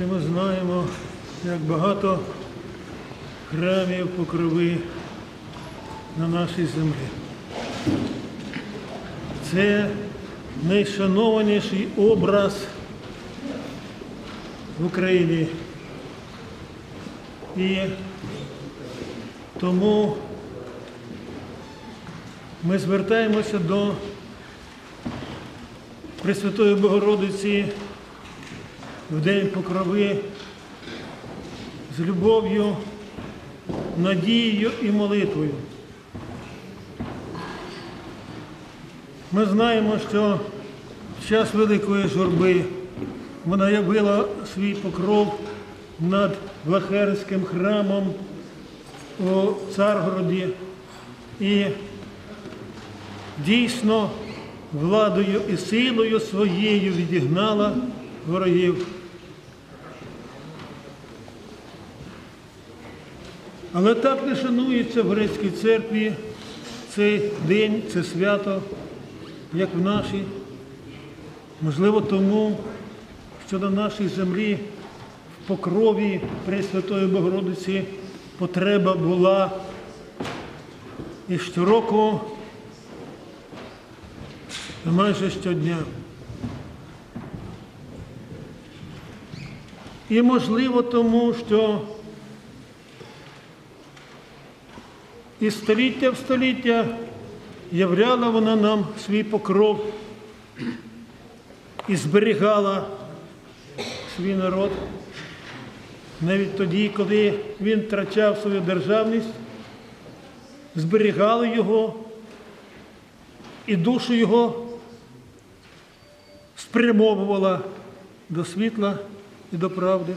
Всі ми знаємо, як багато храмів покрови на нашій землі. Це найшанованіший образ в Україні. І тому ми звертаємося до Пресвятої Богородиці в День Покрови з любов'ю, надією і молитвою. Ми знаємо, що в час великої журби вона явила свій покров над Влахерським храмом у Царгороді і дійсно владою і силою своєю відігнала ворогів. Але так не шанується в Грецькій церкві цей день, це свято, як в нашій. Можливо, тому, що на нашій землі в покрові Пресвятої Богородиці потреба була і щороку, майже щодня. І можливо тому, що із століття в століття являла вона нам свій покров і зберігала свій народ. Навіть тоді, коли він втрачав свою державність, зберігали його і душу його спрямовувала до світла і до правди.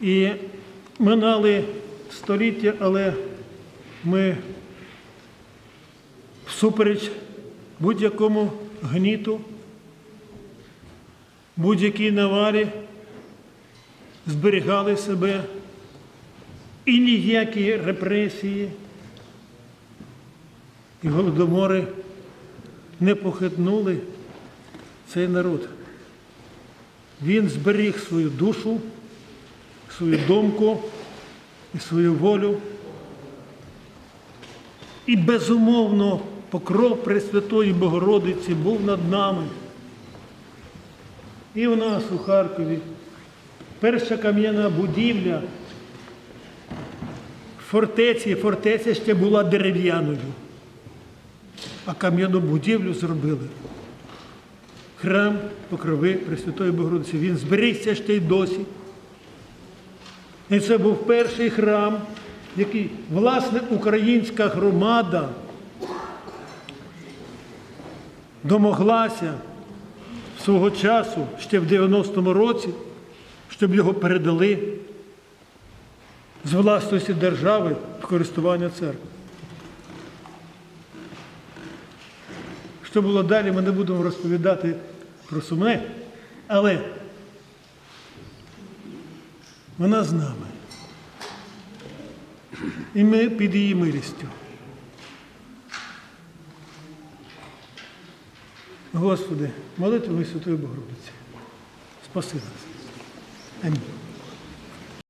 І минали століття, але ми всупереч будь-якому гніту, будь-якій наварі зберігали себе і ніякі репресії і голодомори не похитнули цей народ. Він зберіг свою душу, свою думку і свою волю. І безумовно покров Пресвятої Богородиці був над нами. І у нас у Харкові перша кам'яна будівля фортеці, фортеця ще була дерев'яною, а кам'яну будівлю зробили. Храм покрови Пресвятої Богородиці. Він зберігся ще й досі. І це був перший храм, який, власне, українська громада домоглася свого часу, ще в 90-му році, щоб його передали з власності держави в користування церкви. Що було далі, ми не будемо розповідати про сумне, але вона з нами. І ми під її милістю. Господи, молитвами Святої Богородиці. Спаси нас. Амінь.